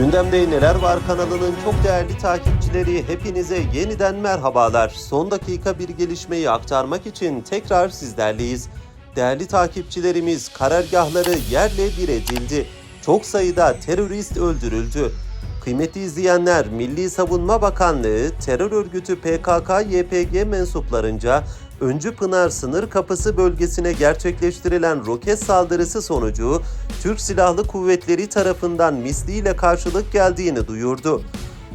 Gündemde Neler Var kanalının çok değerli takipçileri hepinize yeniden merhabalar. Son dakika bir gelişmeyi aktarmak için tekrar sizlerleyiz. Değerli takipçilerimiz karargahları yerle bir edildi. Çok sayıda terörist öldürüldü. Kıymetli izleyenler, Milli Savunma Bakanlığı terör örgütü PKK-YPG mensuplarınca Öncü Pınar sınır kapısı bölgesine gerçekleştirilen roket saldırısı sonucu Türk Silahlı Kuvvetleri tarafından misliyle karşılık geldiğini duyurdu.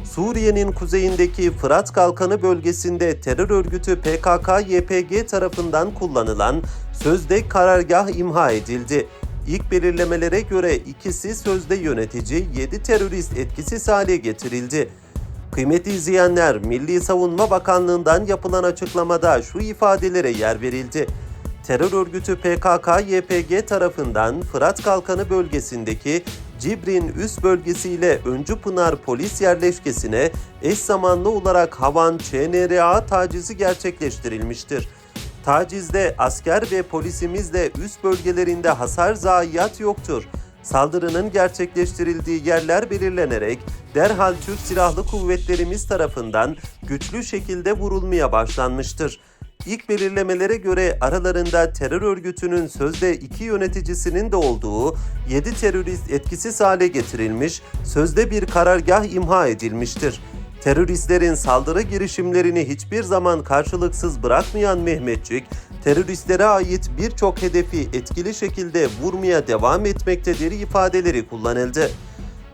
Suriye'nin kuzeyindeki Fırat Kalkanı bölgesinde terör örgütü PKK-YPG tarafından kullanılan sözde karargah imha edildi. İlk belirlemelere göre ikisi sözde yönetici, 7 terörist etkisiz hale getirildi. Kıymetli izleyenler, Milli Savunma Bakanlığı'ndan yapılan açıklamada şu ifadelere yer verildi. Terör örgütü PKK-YPG tarafından Fırat Kalkanı bölgesindeki Cibrin üst bölgesiyle Öncü Pınar polis yerleşkesine eş zamanlı olarak Havan ÇNRA tacizi gerçekleştirilmiştir. Tacizde asker ve polisimizle üst bölgelerinde hasar zayiat yoktur. Saldırının gerçekleştirildiği yerler belirlenerek derhal Türk Silahlı Kuvvetlerimiz tarafından güçlü şekilde vurulmaya başlanmıştır. İlk belirlemelere göre aralarında terör örgütünün sözde iki yöneticisinin de olduğu 7 terörist etkisiz hale getirilmiş, sözde bir karargah imha edilmiştir. Teröristlerin saldırı girişimlerini hiçbir zaman karşılıksız bırakmayan Mehmetçik, teröristlere ait birçok hedefi etkili şekilde vurmaya devam etmektedir ifadeleri kullanıldı.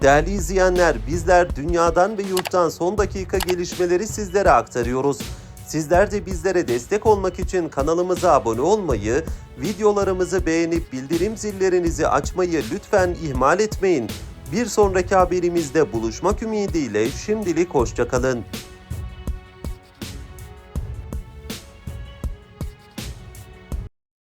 Değerli izleyenler, bizler dünyadan ve yurttan son dakika gelişmeleri sizlere aktarıyoruz. Sizler de bizlere destek olmak için kanalımıza abone olmayı, videolarımızı beğenip bildirim zillerinizi açmayı lütfen ihmal etmeyin. Bir sonraki haberimizde buluşmak ümidiyle şimdilik hoşçakalın.